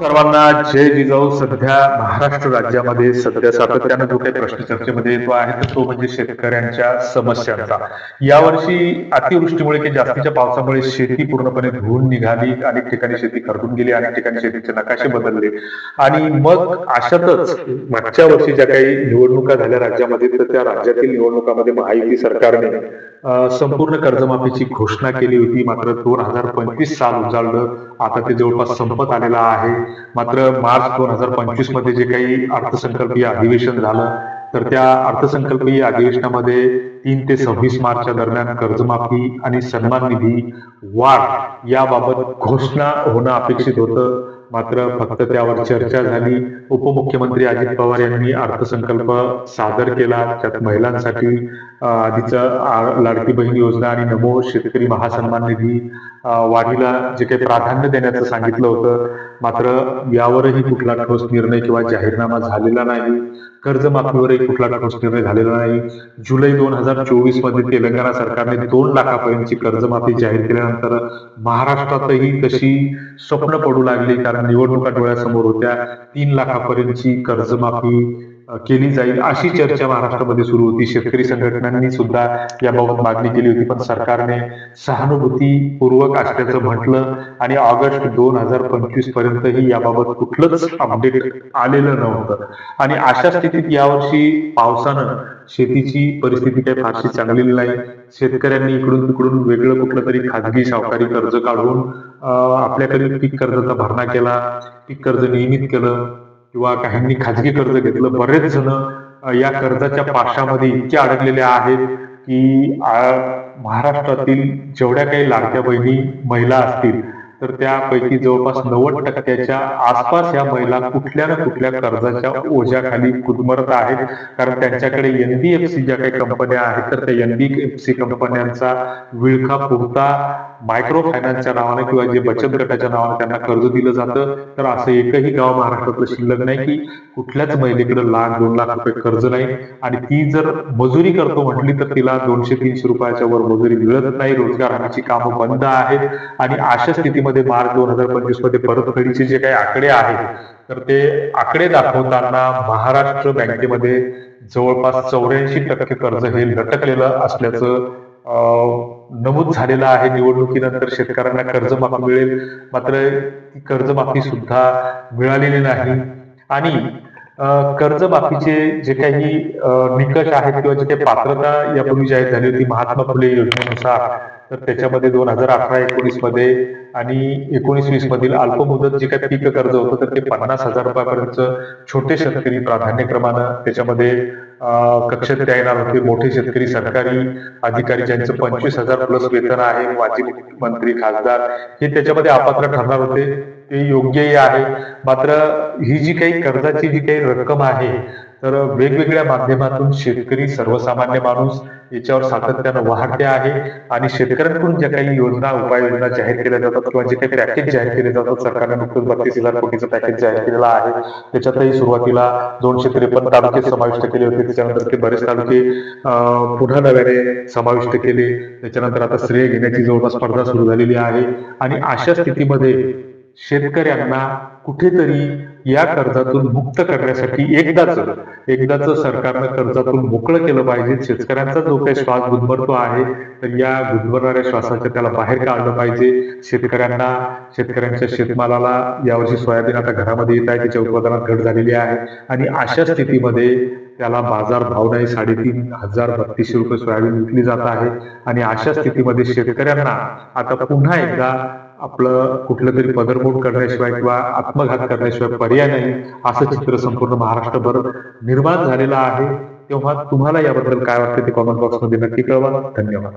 सर्वांना जय जिजाऊ. सध्या महाराष्ट्र राज्यामध्ये सध्या सातत्यानं जो काही प्रश्न चर्चेमध्ये येतो आहे तर तो म्हणजे शेतकऱ्यांच्या समस्यांचा. यावर्षी अतिवृष्टीमुळे की जास्तीच्या पावसामुळे शेती पूर्णपणे धुवून निघाली. अनेक ठिकाणी शेती खरडून गेली अनेक ठिकाणी शेतीचे नकाशे बदलले. आणि मग अशातच मागच्या वर्षी ज्या काही निवडणुका झाल्या राज्यामध्ये तर त्या राज्यातील निवडणुकामध्ये महायुती सरकारने संपूर्ण कर्जमाफीची घोषणा केली होती. मात्र दोन हजार पंचवीस साल उजाळलं. आता ते जवळपास संपत आलेलं आहे. मात्र मार्च दोन हजार पंचवीसमध्ये जे काही अर्थसंकल्पीय अधिवेशन झालं तर त्या अर्थसंकल्पीय अधिवेशनामध्ये तीन ते सव्वीस मार्चच्या दरम्यान कर्जमाफी आणि सन्मान निधी वाढ याबाबत घोषणा होणं अपेक्षित होतं. मात्र फक्त त्यावर चर्चा झाली. उपमुख्यमंत्री अजित पवार यांनी अर्थसंकल्प सादर केला. त्यात महिलांसाठी आधीच आधीचं लाडकी बहीण योजना आणि नमो शेतकरी महासन्मान निधी वाढीला जे काही प्राधान्य देण्याचं सांगितलं होतं मात्र यावरही कुठला ठोस निर्णय किंवा जाहीरनामा झालेला नाही. कर्जमाफीवरही कुठला ठोस निर्णय झालेला नाही. जुलै दोन हजार चोवीसमध्ये तेलंगणा सरकारने दोन लाखापर्यंतची कर्जमाफी जाहीर केल्यानंतर महाराष्ट्रातही तशी स्वप्न पडू लागली. कारण निवडणुका डोळ्यासमोर होत्या. तीन लाखापर्यंतची कर्जमाफी केली जाईल अशी चर्चा महाराष्ट्रामध्ये सुरू होती. शेतकरी संघटनांनी सुद्धा याबाबत मागणी केली होती. पण सरकारने सहानुभूतीपूर्वक असल्याचं म्हटलं आणि ऑगस्ट दोन हजार पंचवीस पर्यंतही याबाबत कुठलंच अपडेट आलेलं नव्हतं. आणि अशा स्थितीत यावर्षी पावसानं शेतीची परिस्थिती काही फारशी चांगली नाही. शेतकऱ्यांनी इकडून तिकडून वेगळं कुठलं तरी खाजगी सावकारी कर्ज काढून आपल्याकडे पीक कर्जाचा भरणा केला. पीक कर्ज नियमित केलं. किंवा काहींनी खाजगी कर्ज घेतलं बरेच जण या कर्जाच्या पाशामध्ये इतके अडकलेले आहेत की महाराष्ट्रातील जेवढ्या काही लाडक्या बहिणी महिला असतील तर त्यापैकी जवळपास नव्वद टक्क्याच्या आसपास या महिला कुठल्या ना कुठल्या कर्जाच्या ओझ्याखाली कुदमरत आहेत. कारण त्यांच्याकडे एनबीएफसी ज्या काही कंपन्या आहेत तर त्या एनबीएफसी कंपन्यांचा विळखा पुरता मायक्रो फायनान्सच्या नावाने किंवा जे बचत गटाच्या नावाने त्यांना कर्ज दिलं जातं. तर असं एकही गाव महाराष्ट्रातलं शिल्लक नाही की कुठल्याच महिलेकडे लाख दोन लाख रुपये कर्ज नाही. आणि ती जर मजुरी करतो म्हटली तर तिला दोनशे तीनशे रुपयाच्या वर मजुरी मिळत नाही. रोजगार हमीची कामं बंद आहेत. आणि अशा स्थितीमध्ये मार्च दोन हजार पंचवीसमध्ये परतफेडीचे जे काही आकडे आहेत तर ते आकडे दाखवताना महाराष्ट्र बँकेमध्ये जवळपास चौऱ्याऐंशी टक्के कर्ज हे लटकलेलं असल्याचं नमूद झालेलं आहे. निवडणुकीनंतर शेतकऱ्यांना कर्जमाफी मिळेल. मात्र ती कर्जमाफी सुद्धा मिळालेली नाही. आणि कर्जमाफीचे जे काही निकष आहेत किंवा जे काही पात्रता यापूर्वी जाहीर झाली होती महात्मा फुले योजनेनुसार तर त्याच्यामध्ये दोन हजार अठरा एकोणीसमध्ये आणि एकोणीस वीस मधील अल्पमुदत जे काही पीक कर्ज होतं तर ते पन्नास हजार रुपयापर्यंत छोटे शेतकरी प्राधान्यक्रमानं त्याच्यामध्ये कक्षेत त्या येणार होते. मोठे शेतकरी सरकारी अधिकारी ज्यांचं पंचवीस हजार प्लस वेतन आहे माजी मंत्री खासदार हे त्याच्यामध्ये अपात्र ठरणार होते. ते योग्यही आहे. मात्र ही जी काही कर्जाची जी काही रक्कम आहे तर वेगवेगळ्या माध्यमातून शेतकरी सर्वसामान्य माणूस याच्यावर सातत्यानं वाहते आहे आणि शेतकऱ्यांकडून ज्या काही योजना उपाययोजना जाहीर केल्या जातात किंवा जे काही पॅकेज जाहीर केले जातात सरकारने नुकतंच बत्तीस हजार कोटीचं पॅकेज जाहीर केलेलं आहे. त्याच्यातही सुरुवातीला दोनशे त्रेपन्न तालुके समाविष्ट केले होते त्याच्यानंतर ते बरेच तालुके पुन्हा नव्याने समाविष्ट केले. त्याच्यानंतर आता श्रेय घेण्याची जवळपास स्पर्धा सुरू झालेली आहे. आणि अशा स्थितीमध्ये शेतकऱ्यांना कुठेतरी या कर्जातून मुक्त करण्यासाठी एकदाच एकदाच सरकारनं कर्जातून मोकळं केलं पाहिजे शेतकऱ्यांचा जो काही श्वास गुदमरतो आहे तर या गुदमरणाऱ्या श्वासाच्या त्याला बाहेर काढलं पाहिजे. शेतकऱ्यांना शेतकऱ्यांच्या शेतमालाला यावर्षी सोयाबीन आता घरामध्ये येत आहे त्याच्या उत्पादनात घट झालेली आहे. आणि अशा स्थितीमध्ये त्याला बाजार भाव नाही साडेतीन हजार बत्तीसशे रुपये सोयाबीन विकली जात आहे. आणि अशा स्थितीमध्ये शेतकऱ्यांना आता पुन्हा एकदा आपलं कुठलं तरी पदरमोड करण्याशिवाय किंवा आत्मघात करण्याशिवाय पर्याय नाही असं चित्र संपूर्ण महाराष्ट्रभर निर्माण झालेलं आहे. तेव्हा तुम्हाला याबद्दल काय वाटतं ते कॉमेंट बॉक्समध्ये नक्की कळवा. धन्यवाद.